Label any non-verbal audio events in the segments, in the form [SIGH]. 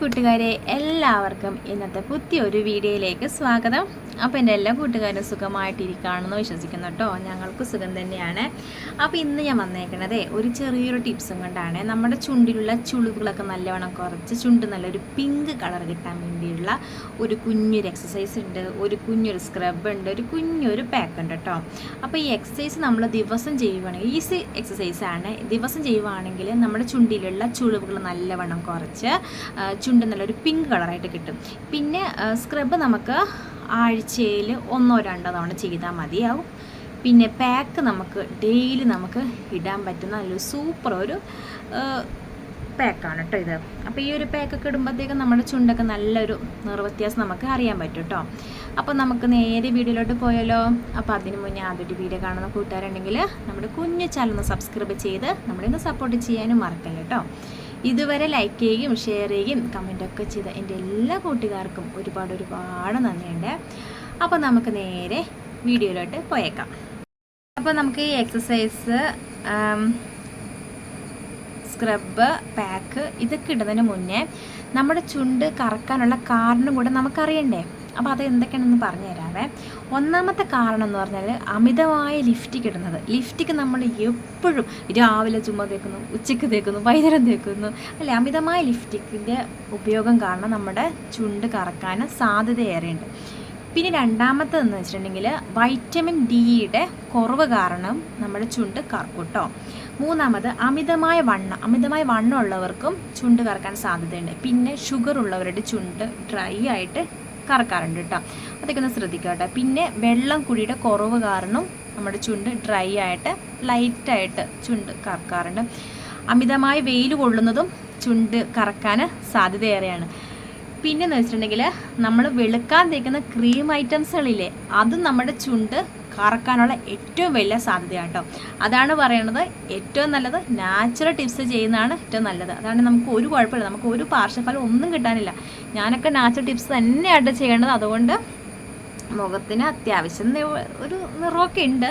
കൂട്ടുകാരെ എല്ലാവർക്കും ഇന്നത്തെ പുതിയൊരു വീഡിയോയിലേക്ക് സ്വാഗതം. അപ്പോൾ എന്റെ എല്ലാ കൂട്ടുകാരും സുഖമായിട്ടിരിക്കുകയാണെന്ന് വിശ്വസിക്കുന്നു കേട്ടോ. ഞങ്ങൾക്ക് സുഖം തന്നെയാണ്. അപ്പോൾ ഇന്ന് ഞാൻ വന്നേക്കണത് ഒരു ചെറിയൊരു ടിപ്സും കൊണ്ടാണ്. നമ്മുടെ ചുണ്ടിലുള്ള ചുളിവുകളൊക്കെ നല്ലവണ്ണം കുറച്ച് ചുണ്ട് നല്ലൊരു പിങ്ക് കളർ കിട്ടാൻ വേണ്ടിയുള്ള ഒരു കുഞ്ഞൊരു എക്സസൈസ് ഉണ്ട് ഒരു കുഞ്ഞൊരു സ്ക്രബ് ഉണ്ട് ഒരു കുഞ്ഞൊരു പാക്ക് ഉണ്ട് കേട്ടോ. അപ്പോൾ ഈ എക്സസൈസ് നമ്മൾ ദിവസം ചെയ്യുവാണെങ്കിൽ ഈസി എക്സസൈസാണ് ദിവസം ചെയ്യുവാണെങ്കിൽ നമ്മുടെ ചുണ്ടിലുള്ള ചുളിവുകൾ നല്ലവണ്ണം കുറച്ച് ആ, ഒരു പിങ്ക് കളറായിട്ട് കിട്ടും. പിന്നെ സ്ക്രബ് നമുക്ക് ആഴ്ചയിൽ ഒന്നോ രണ്ടോ തവണ ചെയ്താൽ മതിയാവും. പിന്നെ പാക്ക് നമുക്ക് ഡെയിലി നമുക്ക് ഇടാൻ പറ്റുന്ന നല്ലൊരു സൂപ്പർ ഒരു പാക്കാണ് കേട്ടോ ഇത്. അപ്പോൾ ഈ ഒരു പാക്കൊക്കെ ഇടുമ്പോഴത്തേക്കും നമ്മുടെ ചുണ്ടൊക്കെ നല്ലൊരു നിർവ്യത്യാസം നമുക്ക് അറിയാൻ പറ്റും കേട്ടോ അപ്പോൾ നമുക്ക് നേരെ വീഡിയോയിലോട്ട് പോയാലോ? അപ്പോൾ അതിന് മുന്നേ ആദ്യമായിട്ട് വീഡിയോ കാണുന്ന കൂട്ടുകാരുണ്ടെങ്കിൽ നമ്മുടെ കുഞ്ഞു ചാനൽ ഒന്ന് സബ്സ്ക്രൈബ് ചെയ്ത് നമ്മളെ സപ്പോർട്ട് ചെയ്യാനും മറക്കല്ലേ കേട്ടോ ഇതുവരെ ലൈക്ക് ചെയ്യുകയും ഷെയർ ചെയ്യുകയും കമന്റൊക്കെ ചെയ്ത എന്റെ എല്ലാ കൂട്ടുകാർക്കും ഒരുപാട് ഒരുപാട് നന്ദിയുണ്ട്. അപ്പോൾ നമുക്ക് നേരെ വീഡിയോയിലോട്ട് പോയേക്കാം. അപ്പോൾ നമുക്ക് ഈ എക്സസൈസ് സ്ക്രബ് പാക്ക് ഇതൊക്കെ ഇടുന്നതിന് മുന്നേ നമ്മുടെ ചുണ്ട് കറക്കാനുള്ള കാരണം കൂടെ നമുക്കറിയണ്ടേ? അപ്പോൾ അത് എന്തൊക്കെയാണെന്ന് പറഞ്ഞു തരാവേ. ഒന്നാമത്തെ കാരണം എന്ന് പറഞ്ഞാൽ അമിതമായ ലിഫ്റ്റിക്ക് ഇടുന്നത് ലിഫ്റ്റിക്ക് നമ്മൾ എപ്പോഴും രാവിലെ ചുമ തേക്കുന്നു ഉച്ചയ്ക്ക് തേക്കുന്നു വൈകുന്നേരം തേക്കുന്നു. അല്ലെ? അമിതമായ ലിഫ്റ്റിക്കിന്റെ ഉപയോഗം കാരണം നമ്മുടെ ചുണ്ട് കറക്കാൻ സാധ്യതയേറെയുണ്ട്. പിന്നെ രണ്ടാമത്തെന്ന് വെച്ചിട്ടുണ്ടെങ്കിൽ വൈറ്റമിൻ ഡിയുടെ കുറവ് കാരണം നമ്മുടെ ചുണ്ട് കറക്കൂട്ടോ കേട്ടോ മൂന്നാമത് അമിതമായ വണ്ണം. അമിതമായ വണ്ണം ഉള്ളവർക്കും ചുണ്ട് കറക്കാൻ സാധ്യതയുണ്ട്. പിന്നെ ഷുഗർ ഉള്ളവരുടെ ചുണ്ട് ഡ്രൈ ആയിട്ട് കറക്കാറുണ്ട് കേട്ടോ അതൊക്കെ ഒന്ന് ശ്രദ്ധിക്കുക കേട്ടോ പിന്നെ വെള്ളം കുടിയുടെ കുറവ് കാരണം നമ്മുടെ ചുണ്ട് ഡ്രൈ ആയിട്ട് ലൈറ്റായിട്ട് ചുണ്ട് കറക്കാറുണ്ട്. അമിതമായി വെയിൽ കൊള്ളുന്നതും ചുണ്ട് കറക്കാൻ സാധ്യതയേറെയാണ്. പിന്നെന്ന് വെച്ചിട്ടുണ്ടെങ്കിൽ നമ്മൾ വെളുക്കാൻ തേക്കുന്ന ക്രീം ഐറ്റംസുകളില്ലേ അതും നമ്മുടെ ചുണ്ട് കറക്കാനുള്ള ഏറ്റവും വലിയ സാധ്യതയാണ് കേട്ടോ. അതാണ് പറയുന്നത് ഏറ്റവും നല്ലത് നാച്ചുറൽ ടിപ്സ് ചെയ്യുന്നതാണ് ഏറ്റവും നല്ലത്. അതാണ് നമുക്ക് ഒരു കുഴപ്പമില്ല. നമുക്ക് ഒരു പാർശ്വഫലം ഒന്നും കിട്ടാനില്ല. ഞാനൊക്കെ നാച്ചുറൽ ടിപ്സ് തന്നെയാണ് ചെയ്യേണ്ടത്. അതുകൊണ്ട് മുഖത്തിന് അത്യാവശ്യം ഒരു നിറമൊക്കെ ഉണ്ട്.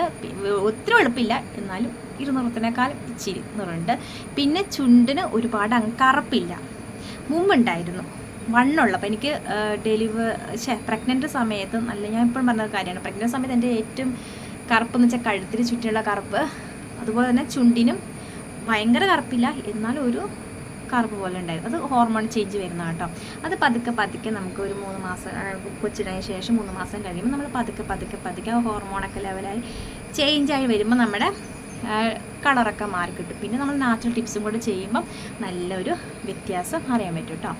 ഒത്തിരി എളുപ്പമില്ല എന്നാലും ഇരുനിറത്തിനേക്കാളും ഇച്ചിരി നിറമുണ്ട്. പിന്നെ ചുണ്ടിന് ഒരുപാട് അങ്ങ് കറുപ്പില്ല. മുമ്പുണ്ടായിരുന്നു. വണ്ണുള്ളപ്പോൾ എനിക്ക് ഡെലിവർ ഷേ പ്രഗ്നന്റ് സമയത്ത് നല്ല ഞാൻ ഇപ്പോഴും പറഞ്ഞ കാര്യമാണ്. പ്രഗ്നന്റ് സമയത്ത് എന്റെ ഏറ്റവും കറുപ്പ് എന്ന് വെച്ചാൽ കഴുത്തിന് ചുറ്റിയുള്ള കറുപ്പ് അതുപോലെ തന്നെ ചുണ്ടിനും ഭയങ്കര കറുപ്പില്ല. എന്നാലും ഒരു കറുപ്പ് പോലെ ഉണ്ടായിരുന്നു. അത് ഹോർമോൺ ചേഞ്ച് വരുന്ന കേട്ടോ. അത് പതുക്കെ പതുക്കെ നമുക്ക് ഒരു മൂന്ന് മാസം കൊച്ചിനായ ശേഷം മൂന്ന് മാസം കഴിയുമ്പോൾ നമ്മൾ പതുക്കെ പതുക്കെ പതുക്കെ ആ ഹോർമോണൊക്കെ ലെവലായി ചേഞ്ചായി വരുമ്പോൾ നമ്മുടെ കളറൊക്കെ മാറി കിട്ടും പിന്നെ നമ്മൾ നാച്ചുറൽ ടിപ്സും കൂടെ ചെയ്യുമ്പം നല്ലൊരു വ്യത്യാസം അറിയാൻ പറ്റും കേട്ടോ.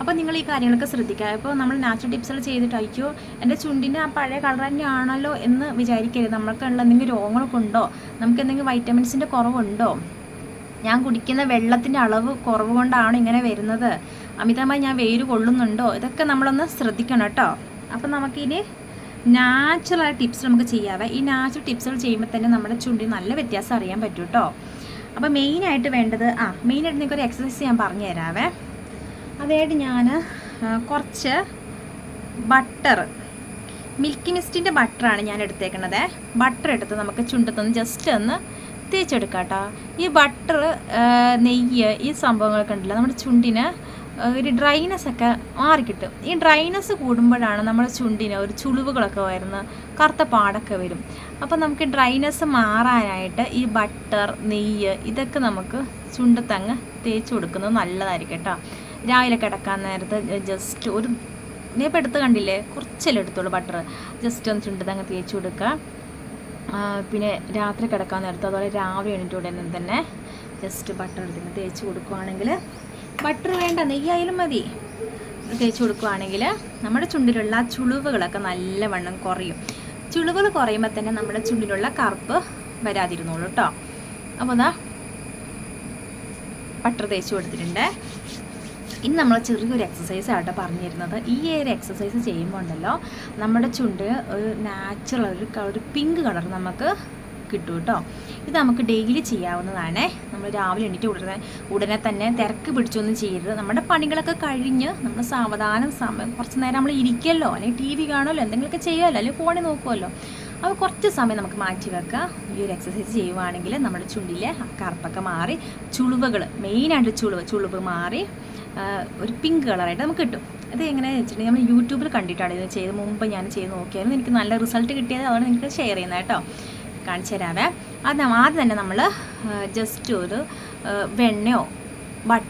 അപ്പോൾ നിങ്ങൾ ഈ കാര്യങ്ങളൊക്കെ ശ്രദ്ധിക്കുക. ഇപ്പോൾ നമ്മൾ നാച്ചുറൽ ടിപ്സുകൾ ചെയ്തിട്ട് അയ്യോ എന്റെ ചുണ്ടിന്റെ ആ പഴയ കളർ തന്നെയാണല്ലോ എന്ന് വിചാരിക്കരുത്. നമ്മൾക്കുള്ള എന്തെങ്കിലും രോഗങ്ങളൊക്കെ ഉണ്ടോ? നമുക്ക് എന്തെങ്കിലും വൈറ്റമിൻസിന്റെ കുറവുണ്ടോ? ഞാൻ കുടിക്കുന്ന വെള്ളത്തിന്റെ അളവ് കുറവ് കൊണ്ടാണ് ഇങ്ങനെ വരുന്നത്. അമിതമായി ഞാൻ വെയിൽ കൊള്ളുന്നുണ്ടോ? ഇതൊക്കെ നമ്മളൊന്ന് ശ്രദ്ധിക്കണം കേട്ടോ. അപ്പോൾ നമുക്കിനി നാച്ചുറൽ ടിപ്സ് നമുക്ക് ചെയ്യാവേ. ഈ നാച്ചുറൽ ടിപ്സുകൾ ചെയ്യുമ്പോൾ തന്നെ നമ്മുടെ ചുണ്ടി നല്ല വ്യത്യാസം അറിയാൻ പറ്റും കേട്ടോ. അപ്പോൾ മെയിനായിട്ട് വേണ്ടത് ആ മെയിനായിട്ട് നിങ്ങൾക്ക് ഒരു എക്സസൈസ് ഞാൻ പറഞ്ഞു തരാവേ അതായത് ഞാൻ കുറച്ച് ബട്ടർ മിൽക്കി മിസ്റ്റിന്റെ ബട്ടറാണ് ഞാൻ എടുത്തേക്കണത്. ബട്ടർ എടുത്ത് നമുക്ക് ചുണ്ടത്തൊന്ന് ജസ്റ്റ് ഒന്ന് തേച്ചെടുക്കാം കേട്ടോ ഈ ബട്ടർ നെയ്യ് ഈ സംഭവങ്ങളൊക്കെ ഉണ്ടല്ലോ നമ്മുടെ ചുണ്ടിന് ഒരു ഡ്രൈനെസ് ഒക്കെ മാറിക്കിട്ടും ഈ ഡ്രൈനെസ് കൂടുമ്പോഴാണ് നമ്മുടെ ചുണ്ടിന് ഒരു ചുളിവുകളൊക്കെ വരുന്ന കറുത്ത പാടൊക്കെ വരും. അപ്പോൾ നമുക്ക് ഡ്രൈനെസ് മാറാനായിട്ട് ഈ ബട്ടർ നെയ്യ് ഇതൊക്കെ നമുക്ക് ചുണ്ടത്തങ്ങ് തേച്ച് കൊടുക്കുന്നത് നല്ലതായിരിക്കും കേട്ടോ രാവിലെ കിടക്കാൻ നേരത്ത് ജസ്റ്റ് ഒരു നീ ഇപ്പോൾ എടുത്ത് കണ്ടില്ലേ? കുറച്ചല്ലേ എടുത്തോളൂ ബട്ടർ ജസ്റ്റ് ഒന്ന് ചുണ്ടത്തങ്ങ് തേച്ച് കൊടുക്കുക. പിന്നെ രാത്രി കിടക്കാൻ നേരത്ത് അതുപോലെ രാവിലെ എണീറ്റ് ഉടനെ തന്നെ ജസ്റ്റ് ബട്ടർ എടുത്തിട്ട് തേച്ച് കൊടുക്കുവാണെങ്കിൽ ബട്ടർ വേണ്ട നെയ്യായാലും മതി. തേച്ച് കൊടുക്കുവാണെങ്കിൽ നമ്മുടെ ചുണ്ടിലുള്ള ആ ചുളിവുകളൊക്കെ നല്ലവണ്ണം കുറയും. ചുളിവുകൾ കുറയുമ്പോൾ തന്നെ നമ്മുടെ ചുണ്ടിലുള്ള കറുപ്പ് വരാതിരുന്നോളൂ കേട്ടോ അപ്പോൾ ബട്ടർ തേച്ച് കൊടുത്തിട്ടുണ്ട്. ഇനി നമ്മൾ ചെറിയൊരു എക്സസൈസ് ആട്ടോ പറഞ്ഞു തരുന്നത് ഈ ഒരു എക്സസൈസ് ചെയ്യുമ്പോൾ ഉണ്ടല്ലോ നമ്മുടെ ചുണ്ട് ഒരു നാച്ചുറൽ ഒരു ഒരു പിങ്ക് കളർ നമുക്ക് കിട്ടും കേട്ടോ ഇത് നമുക്ക് ഡെയിലി ചെയ്യാവുന്നതാണ്. നമ്മൾ രാവിലെ എണീറ്റ് ഉടനെ ഉടനെ തന്നെ തിരക്ക് പിടിച്ചൊന്നും ചെയ്യരുത്. നമ്മുടെ പണികളൊക്കെ കഴിഞ്ഞ് നമ്മൾ സാവധാനം സമയം കുറച്ച് നേരം നമ്മൾ ഇരിക്കുമല്ലോ അല്ലെങ്കിൽ ടി വി കാണുമല്ലോ എന്തെങ്കിലുമൊക്കെ ചെയ്യുമല്ലോ അല്ലെങ്കിൽ ഫോണിൽ നോക്കുമല്ലോ അപ്പോൾ കുറച്ച് സമയം നമുക്ക് മാറ്റി വെക്കാം. ഈ ഒരു എക്സസൈസ് ചെയ്യുവാണെങ്കിൽ നമ്മുടെ ചുണ്ടിലെ കറുപ്പൊക്കെ മാറി ചുളിവുകൾ മെയിനായിട്ട് ചുളിവ് ചുളിവ് മാറി ഒരു പിങ്ക് കളറായിട്ട് നമുക്ക് കിട്ടും. അത് എങ്ങനെയാണെന്ന് വെച്ചിട്ടുണ്ടെങ്കിൽ നമ്മൾ യൂട്യൂബിൽ കണ്ടിട്ടാണ് ഇത് ചെയ്ത് മുമ്പ് ഞാൻ ചെയ്ത് നോക്കിയായിരുന്നു. എനിക്ക് നല്ല റിസൾട്ട് കിട്ടിയത്. അതാണ് നിങ്ങൾക്ക് ഷെയർ ചെയ്യുന്നത് കേട്ടോ കാണിച്ചു തരാവേ. അത് ആദ്യം തന്നെ നമ്മൾ ജസ്റ്റ് ഒരു വെണ്ണയോ ബട്ട്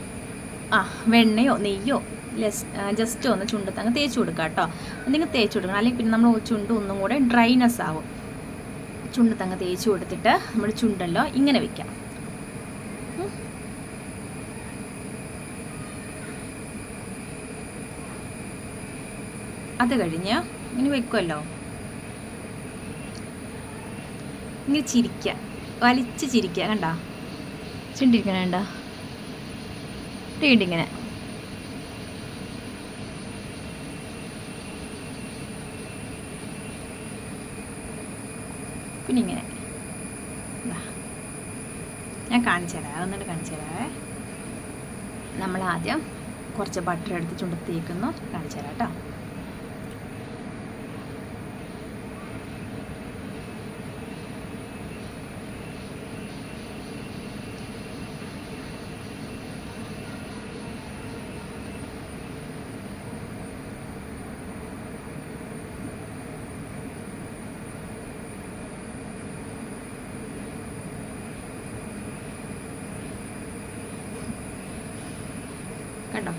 ആ വെണ്ണയോ നെയ്യോ ലെസ് ജസ്റ്റ് ഒന്ന് ചുണ്ടത്ത് അങ്ങ് തേച്ച് കൊടുക്കുക കേട്ടോ നിങ്ങൾ തേച്ച് കൊടുക്കണം. അല്ലെങ്കിൽ പിന്നെ നമ്മൾ ചുണ്ട് ഒന്നും കൂടെ ഡ്രൈനെസ് ആവും. ചുണ്ടത്ത് തേച്ച് കൊടുത്തിട്ട് നമ്മൾ ചുണ്ടല്ലോ ഇങ്ങനെ വെക്കാം. അത് കഴിഞ്ഞ് ഇനി വെക്കുമല്ലോ ഇങ്ങനെ ചിരിക്കുക. വലിച്ച് ചിരിക്കുക കണ്ട? ചുണ്ടിരിക്കണ കണ്ട? ഇങ്ങനെ പിന്നെ ഇങ്ങനെ. ഞാൻ കാണിച്ചു തരാം. അതൊന്നിട്ട് കാണിച്ചു തരാവേ. നമ്മൾ ആദ്യം കുറച്ച് ബട്ടർ എടുത്ത് ചുണ്ടത്തേക്കുന്നു. കാണിച്ചു തരാം കേട്ടോ കണ്ടോ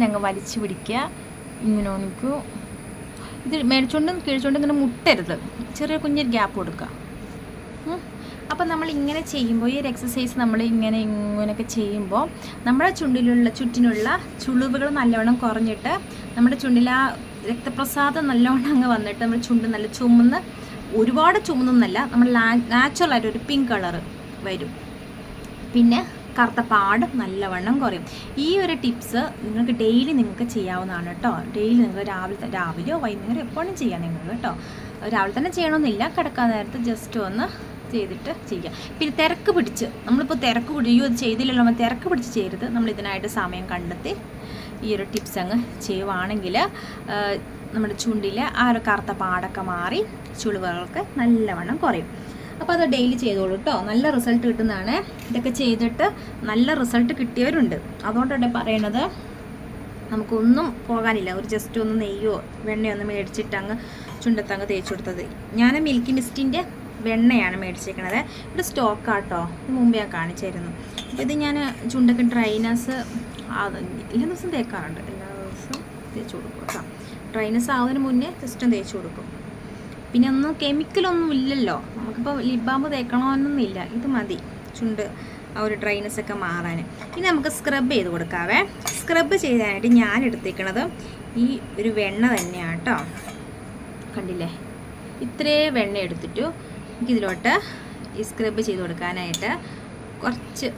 ഇങ്ങനെ അങ്ങ് വലിച്ചു പിടിക്കുക ഇങ്ങനെ ഓണിക്കൂ ഇത് മേടിച്ചോണ്ടും കീഴ്ച്ചോണ്ടും ഇങ്ങനെ മുട്ടരുത്. ചെറിയ കുഞ്ഞൊരു ഗ്യാപ്പ് കൊടുക്കുക. അപ്പം നമ്മൾ ഇങ്ങനെ ചെയ്യുമ്പോൾ ഈ ഒരു എക്സസൈസ് നമ്മൾ ഇങ്ങനെ ഇങ്ങനെയൊക്കെ ചെയ്യുമ്പോൾ നമ്മുടെ ചുണ്ടിലുള്ള ചുറ്റിനുള്ള ചുളിവുകൾ നല്ലവണ്ണം കുറഞ്ഞിട്ട് നമ്മുടെ ചുണ്ടിൽ ആ രക്തപ്രസാദം നല്ലവണ്ണം അങ്ങ് വന്നിട്ട് നമ്മുടെ ചുണ്ട് നല്ല ചുമന്ന് ഒരുപാട് ചുമന്നൊന്നല്ല നമ്മൾ നാച്ചുറൽ ആയിട്ട് ഒരു പിങ്ക് കളർ വരും. പിന്നെ കറുത്ത പാട് നല്ലവണ്ണം കുറയും. ഈ ഒരു ടിപ്സ് നിങ്ങൾക്ക് ഡെയിലി നിങ്ങൾക്ക് ചെയ്യാവുന്നതാണ് കേട്ടോ. ഡെയിലി നിങ്ങൾ രാവിലെ രാവിലെയോ വൈകുന്നേരം എപ്പോഴും ചെയ്യാം നിങ്ങൾ കേട്ടോ. രാവിലെ തന്നെ ചെയ്യണമെന്നില്ല കിടക്കാൻ നേരത്ത് ജസ്റ്റ് ഒന്ന് ചെയ്തിട്ട് ചെയ്യുക പിന്നെ തിരക്ക് പിടിച്ച് നമ്മളിപ്പോൾ തിരക്ക് പിടി അയ്യോ ഇത് ചെയ്തില്ലല്ലോ നമ്മൾ തിരക്ക് പിടിച്ച് ചെയ്യരുത്. നമ്മൾ ഇതിനായിട്ട് സമയം കണ്ടെത്തി ഈ ഒരു ടിപ്സ് അങ്ങ് ചെയ്യുവാണെങ്കിൽ നമ്മുടെ ചുണ്ടിലെ ആ ഒരു കറുത്ത പാടൊക്കെ മാറി ചുളിവുകളൊക്കെ നല്ലവണ്ണം കുറയും. അപ്പോൾ അത് ഡെയിലി ചെയ്തോളൂ കേട്ടോ നല്ല റിസൾട്ട് കിട്ടുന്നതാണ്. ഇതൊക്കെ ചെയ്തിട്ട് നല്ല റിസൾട്ട് കിട്ടിയവരുണ്ട്. അതുകൊണ്ടാണ് പറയണത്? നമുക്കൊന്നും പോകാനില്ല. ഒരു ജസ്റ്റ് ഒന്ന് നെയ്യോ വെണ്ണയോ ഒന്ന് മേടിച്ചിട്ട് അങ്ങ് ചുണ്ടത്തങ്ങ് തേച്ചു കൊടുത്തത്. ഞാൻ മിൽക്കി മിസ്റ്റിന്റെ വെണ്ണയാണ് മേടിച്ചേക്കണത്. ഇവിടെ സ്റ്റോക്കാട്ടോ മുമ്പ് ഞാൻ കാണിച്ചായിരുന്നു. അപ്പോൾ ഇത് ഞാൻ ചുണ്ടൊക്കെ ഡ്രൈനസ് എല്ലാ ദിവസവും തേക്കാറുണ്ട്. എല്ലാ ദിവസവും തേച്ച് കൊടുക്കും കേട്ടോ ഡ്രൈനസ് ആവുന്നതിന് മുന്നേ ജസ്റ്റ് തേച്ച് കൊടുക്കും. പിന്നെ ഒന്നും കെമിക്കലൊന്നും ഇല്ലല്ലോ. നമുക്കിപ്പോൾ ലിപ് ബാം തേക്കണമെന്നൊന്നുമില്ല ഇത് മതി. ചുണ്ട് ആ ഒരു ഡ്രൈനസ് ഒക്കെ മാറാൻ ഇനി നമുക്ക് സ്ക്രബ് ചെയ്ത് കൊടുക്കാവേ. സ്ക്രബ് ചെയ്യാനായിട്ട് ഞാൻ എടുത്തേക്കണത് ഈ ഒരു വെണ്ണ തന്നെയാണ് കേട്ടോ കണ്ടില്ലേ? ഇത്രേ വെണ്ണ എടുത്തിട്ടു എനിക്കിതിലോട്ട് ഈ സ്ക്രബ് ചെയ്ത് കൊടുക്കാനായിട്ട് കുറച്ച്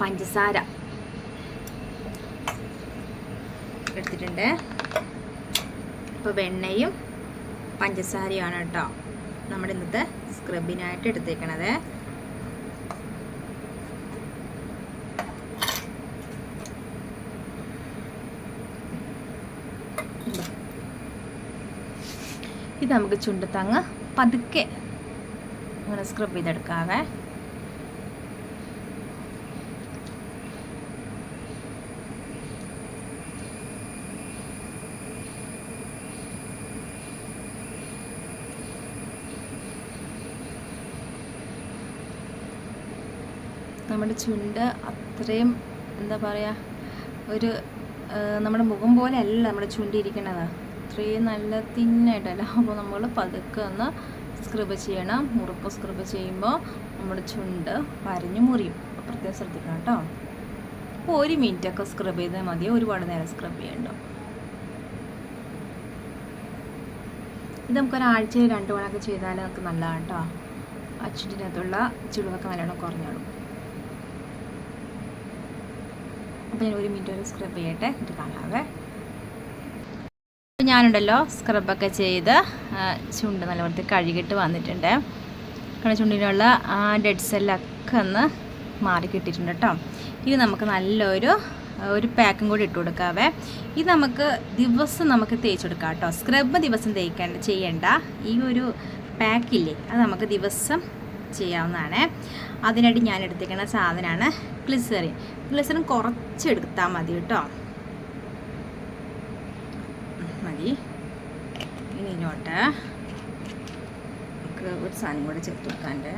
പഞ്ചസാര എടുത്തിട്ടുണ്ട്. അപ്പോൾ വെണ്ണയും പഞ്ചസാരയാണ് കേട്ടോ. നമ്മുടെ ഇന്നത്തെ സ്ക്രബിനായിട്ട് എടുത്തേക്കണത്. ഇത് നമുക്ക് ചുണ്ടത്തങ്ങ് പതുക്കെ അങ്ങനെ സ്ക്രബ് ചെയ്തെടുക്കാവേ. നമ്മുടെ ചുണ്ട് അത്രയും എന്താ പറയുക ഒരു നമ്മുടെ മുഖം പോലെ അല്ല നമ്മുടെ ചുണ്ടിരിക്കണത് അത്രയും നല്ല തിന്നായിട്ടല്ല? അപ്പോൾ നമ്മൾ പതുക്കെ ഒന്ന് സ്ക്രബ് ചെയ്യണം. മുറുക്ക് സ്ക്രബ് ചെയ്യുമ്പോൾ നമ്മുടെ ചുണ്ട് വരഞ്ഞു മുറിയും. അപ്പോൾ പ്രത്യേകം ശ്രദ്ധിക്കണം കേട്ടോ. അപ്പോൾ ഒരു മിനിറ്റൊക്കെ സ്ക്രബ് ചെയ്താൽ മതി. ഒരുപാട് നേരം സ്ക്രബ് ചെയ്യണ്ട. ഇത് നമുക്കൊരാഴ്ചയിൽ രണ്ട് മണമൊക്കെ ചെയ്താൽ നമുക്ക് നല്ലതാണ് കേട്ടോ. അച്ഛന്റെ അകത്തുള്ള ചുളിവൊക്കെ നല്ലോണം കുറഞ്ഞോളും. അപ്പോൾ ഞാൻ ഒരു മിനിറ്റ് ഒരു സ്ക്രബ് ചെയ്യട്ടെ ഇത് കാണാവേ. ഞാനുണ്ടല്ലോ സ്ക്രബൊക്കെ ചെയ്ത് ചുണ്ട് നല്ല വൃത്തി കഴുകിയിട്ട് വന്നിട്ടുണ്ട്. കാരണം ചുണ്ടിനുള്ള ആ ഡെഡ് സെല്ലൊക്കെ ഒന്ന് മാറി കിട്ടിയിട്ടുണ്ട് കേട്ടോ ഇത് നമുക്ക് നല്ലൊരു ഒരു പാക്കും കൂടി ഇട്ട് കൊടുക്കാവേ. ഇത് നമുക്ക് ദിവസം നമുക്ക് തേച്ചെടുക്കാം കേട്ടോ സ്ക്രബ് ദിവസം തേക്കേണ്ട ചെയ്യേണ്ട ഈ ഒരു പാക്കില്ലേ അത് നമുക്ക് ദിവസം ചെയ്യാവുന്നതാണ്. അതിനായിട്ട് ഞാൻ എടുത്തിരിക്കുന്ന സാധനമാണ് ഗ്ലിസറിൻ ഗ്ലിസറിൻ കുറച്ചെടുത്താൽ മതി കേട്ടോ. മതി. ഇനി ഇങ്ങോട്ട് നമുക്ക് ഒരു സാധനം കൂടെ ചേർത്ത് കൊടുക്കാണ്ട്.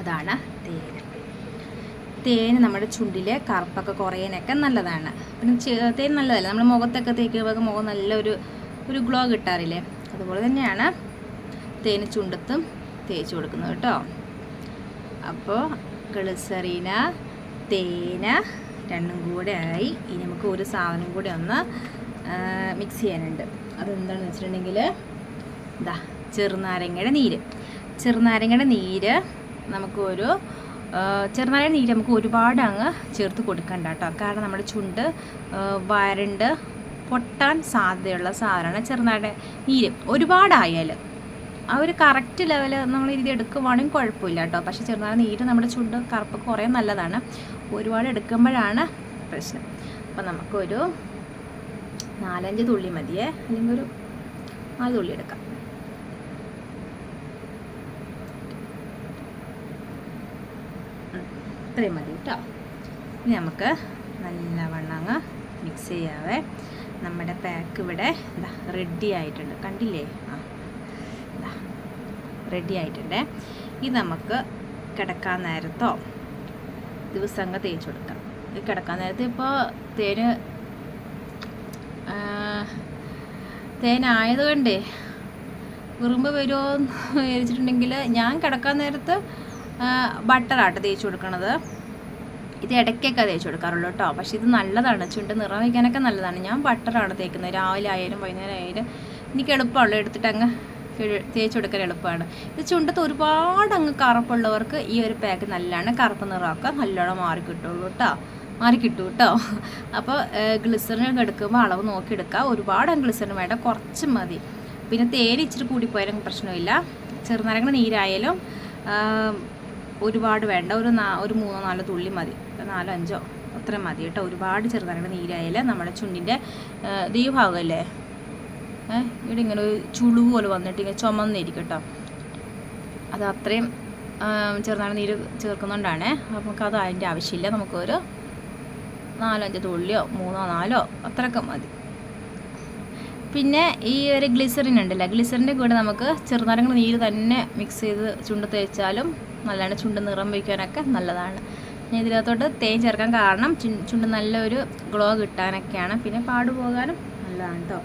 അതാണ് തേൻ. തേൻ നമ്മുടെ ചുണ്ടിലെ കറുപ്പൊക്കെ കുറയാനൊക്കെ നല്ലതാണ്. പിന്നെ തേൻ നല്ലതല്ല. നമ്മൾ മുഖത്തൊക്കെ തേക്കുമ്പോൾ മുഖം നല്ലൊരു ഒരു ഗ്ലോ കിട്ടാറില്ലേ? അതുപോലെ തന്നെയാണ് തേന് ചുണ്ടത്തും തേച്ച് കൊടുക്കുന്നത് കേട്ടോ. അപ്പോൾ ഗ്ലിസറീന തേന രണ്ടും കൂടെ ആയി. ഇനി നമുക്ക് ഒരു സാധനം കൂടെ ഒന്ന് മിക്സ് ചെയ്യാനുണ്ട്. അതെന്താണെന്ന് വെച്ചിട്ടുണ്ടെങ്കിൽ ഇതാ ചെറുനാരങ്ങയുടെ നീര്. ചെറുനാരങ്ങയുടെ നീര് നമുക്കൊരു ചെറുനാരങ്ങ നീര് നമുക്ക് ഒരുപാട് അങ്ങ് ചേർത്ത് കൊടുക്കണ്ട കേട്ടോ. കാരണം നമ്മുടെ ചുണ്ട് വരണ്ട് പൊട്ടാൻ സാധ്യതയുള്ള സാധനമാണ് ചെറുനാരങ്ങ നീര്. ഒരുപാടായാൽ ആ ഒരു കറക്റ്റ് ലെവൽ നമ്മൾ ഇത് എടുക്കുവാണെങ്കിൽ കുഴപ്പമില്ല കേട്ടോ. പക്ഷേ ചെറുനാരങ്ങ നീര് നമ്മുടെ ചുണ്ട് കറുപ്പ് കുറേ നല്ലതാണ്. ഒരുപാട് എടുക്കുമ്പോഴാണ് പ്രശ്നം. അപ്പം നമുക്കൊരു നാലഞ്ച് തുള്ളി മതിയേ. അല്ലെങ്കിൽ ഒരു നാല് തുള്ളി എടുക്കാം. ഇത്രയും മതി കേട്ടോ. ഇനി നമുക്ക് നല്ലവണ്ണം അങ്ങ് മിക്സ് ചെയ്യാവേ. നമ്മുടെ പാക്ക് ഇവിടെ റെഡി ആയിട്ടുണ്ട്. കണ്ടില്ലേ? ആ റെഡി ആയിട്ടുണ്ട് ഇത് നമുക്ക് കിടക്കാൻ നേരത്തോ? ദിവസങ്ങൾ തേച്ച് കൊടുക്കാം. ഇത് കിടക്കാൻ നേരത്ത് ഇപ്പോൾ തേന് തേനായതുകൊണ്ട് ഉറുമ്പ് വരുമോ എന്ന് വിചാരിച്ചിട്ടുണ്ടെങ്കിൽ ഞാൻ കിടക്കാൻ നേരത്ത് ബട്ടറാട്ട് തേച്ച് കൊടുക്കണത്. ഇത് ഇടയ്ക്കൊക്കെ തേച്ച് കൊടുക്കാറുള്ളൂ കേട്ടോ. പക്ഷേ ഇത് നല്ലതാണ്. ചുണ്ട് നിറം വയ്ക്കാനൊക്കെ നല്ലതാണ്. ഞാൻ ബട്ടറാണ് തേക്കുന്നത്. രാവിലെ ആയാലും വൈകുന്നേരം ആയാലും എനിക്ക് എളുപ്പമുള്ളൂ എടുത്തിട്ട് അങ്ങ് തേച്ച് കൊടുക്കാൻ എളുപ്പമാണ്. ഇത് ചുണ്ടത്ത് ഒരുപാട് അങ്ങ് കറുപ്പുള്ളവർക്ക് ഈ ഒരു പാക്ക് നല്ലതാണ് കറുപ്പ് നിറമൊക്കെ നല്ലോണം മാറി കിട്ടുള്ളൂ കേട്ടോ മാറി കിട്ടും കേട്ടോ അപ്പോൾ ഗ്ലിസറിനൊക്കെ എടുക്കുമ്പോൾ അളവ് നോക്കി എടുക്കുക ഒരുപാട് ഗ്ലിസറിന് വേണ്ട കുറച്ച് മതി. പിന്നെ തേൻ ഇച്ചിരി കൂടിപ്പോയാലും പ്രശ്നമില്ല. ചെറുനാരങ്ങ നീരായാലും ഒരുപാട് വേണ്ട. ഒരു നാ ഒരു മൂന്നോ നാലോ തുള്ളി മതി. നാലോ അഞ്ചോ അത്രയും മതി കേട്ടോ ഒരുപാട് ചെറുനാരങ്ങ നീരായാലും നമ്മുടെ ചുണ്ടിന്റെ ഈ ഭാഗമല്ലേ ഏഹ് ഇവിടെ ഇങ്ങനെ ഒരു ചുളു പോലെ വന്നിട്ട് ഇങ്ങനെ ചുമന്നിരിക്കും കേട്ടോ അത് അത്രയും ചെറുനാരങ്ങ നീര് ചേർക്കുന്നുകൊണ്ടാണ് അപ്പോൾ അത് അതിന്റെ ആവശ്യമില്ല. നമുക്കൊരു നാലഞ്ച് തുള്ളിയോ മൂന്നോ നാലോ അത്രയൊക്കെ മതി. പിന്നെ ഈ ഒരു ഗ്ലിസറിൻ ഉണ്ടല്ലോ? ഗ്ലിസറിന്റെ കൂടെ നമുക്ക് ചെറുനാരങ്ങൾ നീര് തന്നെ മിക്സ് ചെയ്ത് ചുണ്ട് തേച്ചാലും നല്ലതാണ്. ചുണ്ട് നിറം വയ്ക്കാനൊക്കെ നല്ലതാണ്. ഞാൻ ഇതിനകത്തോട്ട് തേൻ ചേർക്കാൻ കാരണം ചുണ്ട് നല്ലൊരു ഗ്ലോ കിട്ടാനൊക്കെയാണ്. പിന്നെ പാടുപോകാനും നല്ലതാണ് കേട്ടോ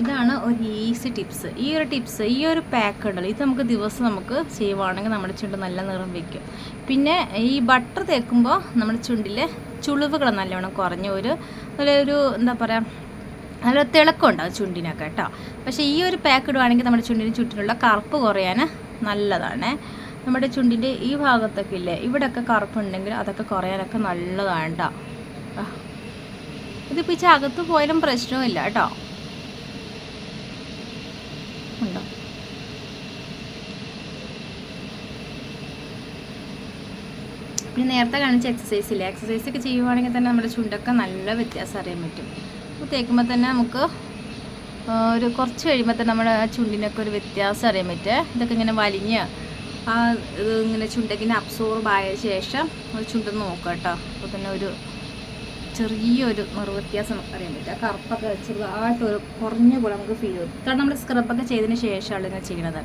ഇതാണ് ഒരു ഈസി ടിപ്സ് ഈ ഒരു ടിപ്സ് ഈ ഒരു പാക്ക് ഉണ്ടല്ലോ ഇത് നമുക്ക് ദിവസം നമുക്ക് ചെയ്യുവാണെങ്കിൽ നമ്മുടെ ചുണ്ട് നല്ല നിറം വയ്ക്കും പിന്നെ ഈ ബട്ടർ തേക്കുമ്പോൾ നമ്മുടെ ചുണ്ടിലെ ചുളിവുകൾ നല്ലവണ്ണം കുറഞ്ഞ ഒരു നല്ലൊരു എന്താ പറയുക നല്ല തിളക്കം ഉണ്ടാവും ചുണ്ടിനൊക്കെ കേട്ടോ. പക്ഷേ ഈ ഒരു പാക്ക് ഇടുവാണെങ്കിൽ നമ്മുടെ ചുണ്ടിന് ചുറ്റിനുള്ള കറുപ്പ് കുറയാൻ നല്ലതാണ്. നമ്മുടെ ചുണ്ടിന്റെ ഈ ഭാഗത്തൊക്കെ ഇല്ലേ ഇവിടെയൊക്കെ കറുപ്പുണ്ടെങ്കിൽ അതൊക്കെ കുറയാനൊക്കെ നല്ലതാണ് കേട്ടോ. ഇതിപ്പോൾ ഈ പോയാലും പോയാലും പ്രശ്നമില്ല കേട്ടോ ഉണ്ടോ പിന്നെ നേരത്തെ കാണിച്ച എക്സസൈസ് ഇല്ല? എക്സസൈസ് ഒക്കെ ചെയ്യുവാണെങ്കിൽ തന്നെ നമ്മുടെ ചുണ്ടൊക്കെ നല്ല വ്യത്യാസം അറിയാൻ പറ്റും. അപ്പോൾ തേക്കുമ്പോൾ തന്നെ നമുക്ക് ഒരു കുറച്ച് കഴിയുമ്പോൾ തന്നെ നമ്മുടെ ചുണ്ടിനൊക്കെ ഒരു വ്യത്യാസം അറിയാൻ പറ്റുക ഇതൊക്കെ ഇങ്ങനെ വലിഞ്ഞ് ആ ഇങ്ങനെ ചുണ്ടൊക്കെ അബ്സോർബ് ആയ ശേഷം ഒരു ചുണ്ട് നോക്കുക കേട്ടോ. അപ്പോൾ തന്നെ ഒരു ചെറിയൊരു നിറവ്യത്യാസം അറിയാൻ പറ്റും. ആ കറുപ്പൊക്കെ ചെറുതായിട്ടൊരു കുറഞ്ഞ പോലെ നമുക്ക് ഫീൽ ചെയ്യും. കാരണം നമ്മൾ സ്ക്രബൊക്കെ ചെയ്തതിന് ശേഷമാണ് ഇങ്ങനെ ചെയ്യണത്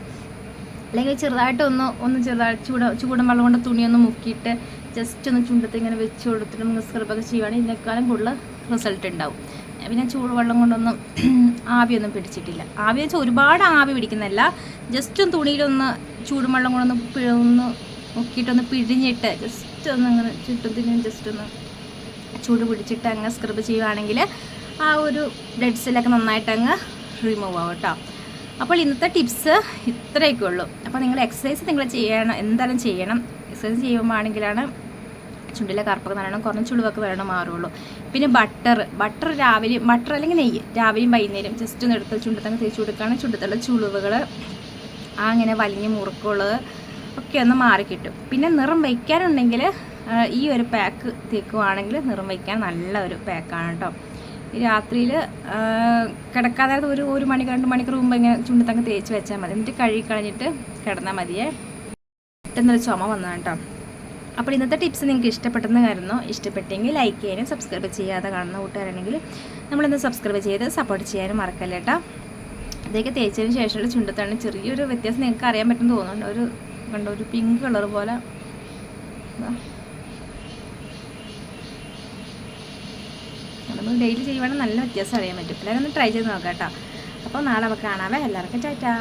അല്ലെങ്കിൽ ചെറുതായിട്ട് ഒന്ന് ഒന്ന് ചെറുതായിട്ട് ചൂട ചൂടൻ വെള്ളം കൊണ്ട് തുണിയൊന്ന് മുക്കിയിട്ട് ജസ്റ്റ് ഒന്ന് ചുണ്ടത്ത് ഇങ്ങനെ വെച്ച് കൊടുത്തിട്ട് നമുക്ക് സ്ക്രബൊക്കെ ചെയ്യുവാണെങ്കിൽ ഇതിനേക്കാളും കൂടുതൽ റിസൾട്ട് ഉണ്ടാവും. പിന്നെ ചൂടുവെള്ളം കൊണ്ടൊന്നും [CLEARS THROAT] ആവിയൊന്നും പിടിച്ചിട്ടില്ല. ആവി വെച്ചാൽ ഒരുപാട് ആവി പിടിക്കുന്നതല്ല. ജസ്റ്റ് ഒന്ന് തുണിയിലൊന്ന് ചൂടും വെള്ളം കൊണ്ടൊന്ന് ഒന്ന് മുക്കിയിട്ടൊന്ന് പിഴിഞ്ഞിട്ട് ജസ്റ്റ് ഒന്ന് അങ്ങനെ ചുറ്റത്തിന് ജസ്റ്റ് ഒന്ന് ചൂട് പിടിച്ചിട്ട് അങ്ങ് സ്ക്രബ് ചെയ്യുവാണെങ്കിൽ ആ ഒരു ഡെഡ് സെല്ലൊക്കെ നന്നായിട്ട് അങ്ങ് റിമൂവ് ആവും കേട്ടോ. അപ്പോൾ ഇന്നത്തെ ടിപ്സ് ഇത്രയൊക്കെ ഉള്ളൂ. അപ്പോൾ നിങ്ങൾ എക്സസൈസ് നിങ്ങൾ ചെയ്യണം എന്തായാലും ചെയ്യണം. എക്സസൈസ് ചെയ്യുമ്പോഴാണെങ്കിലാണ് ചുണ്ടിലെ കറുപ്പൊക്കെ നല്ലോണം കുറഞ്ഞ ചുളിവൊക്കെ വരണം മാറുള്ളൂ പിന്നെ ബട്ടർ ബട്ടർ രാവിലെ ബട്ടർ അല്ലെങ്കിൽ നെയ്യ് രാവിലെയും വൈകുന്നേരം ജസ്റ്റ് ഒന്ന് എടുത്ത് ചുണ്ടത്തങ്ങ് തേച്ച് കൊടുക്കുകയാണെങ്കിൽ ചുണ്ടത്തുള്ള ചുളിവുകൾ അങ്ങനെ വലിഞ്ഞ മുറുക്കുള്ളത് ഒക്കെ ഒന്ന് മാറിക്കിട്ടും പിന്നെ നിറം വയ്ക്കാനുണ്ടെങ്കിൽ ഈ ഒരു പാക്ക് തേക്കുവാണെങ്കിൽ നിറം വയ്ക്കാൻ നല്ല ഒരു പാക്കാണ് കേട്ടോ. രാത്രിയിൽ കിടക്കാതെ ഒരു ഒരു മണി രണ്ട് മണിക്കൂർ മുമ്പ് ഇങ്ങനെ ചുണ്ടത്തങ്ങ് തേച്ച് വെച്ചാൽ മതി. എന്നിട്ട് കഴുകി കളഞ്ഞിട്ട് കിടന്നാൽ മതിയേ. പെട്ടെന്നൊരു ചുമ വന്നതാണ് കേട്ടോ. അപ്പോൾ ഇന്നത്തെ ടിപ്സ് നിങ്ങൾക്ക് ഇഷ്ടപ്പെട്ടെന്ന് കരുതുന്നു. ഇഷ്ടപ്പെട്ടെങ്കിൽ ലൈക്ക് ചെയ്യാനും സബ്സ്ക്രൈബ് ചെയ്യാതെ കാണുന്ന കൂട്ടുകാരാണെങ്കിൽ നമ്മളിന്ന് സബ്സ്ക്രൈബ് ചെയ്ത് സപ്പോർട്ട് ചെയ്യാനും മറക്കല്ല കേട്ടോ. ഇതൊക്കെ തേച്ചതിന് ശേഷമുള്ള ചുണ്ടത്താണ് ചെറിയൊരു വ്യത്യാസം നിങ്ങൾക്ക് അറിയാൻ പറ്റുമെന്ന് തോന്നുന്നുണ്ട്. ഒരു കണ്ടോ ഒരു പിങ്ക് കളർ പോലെ. നമ്മൾ ഡെയിലി ചെയ്യുവാണെങ്കിൽ നല്ല വ്യത്യാസം അറിയാൻ പറ്റും. എല്ലാവരും ഒന്ന് ട്രൈ ചെയ്ത് നോക്കാം കേട്ടോ. അപ്പോൾ നാളെ നമുക്ക് കാണാവേ എല്ലാവർക്കും ടാറ്റാ.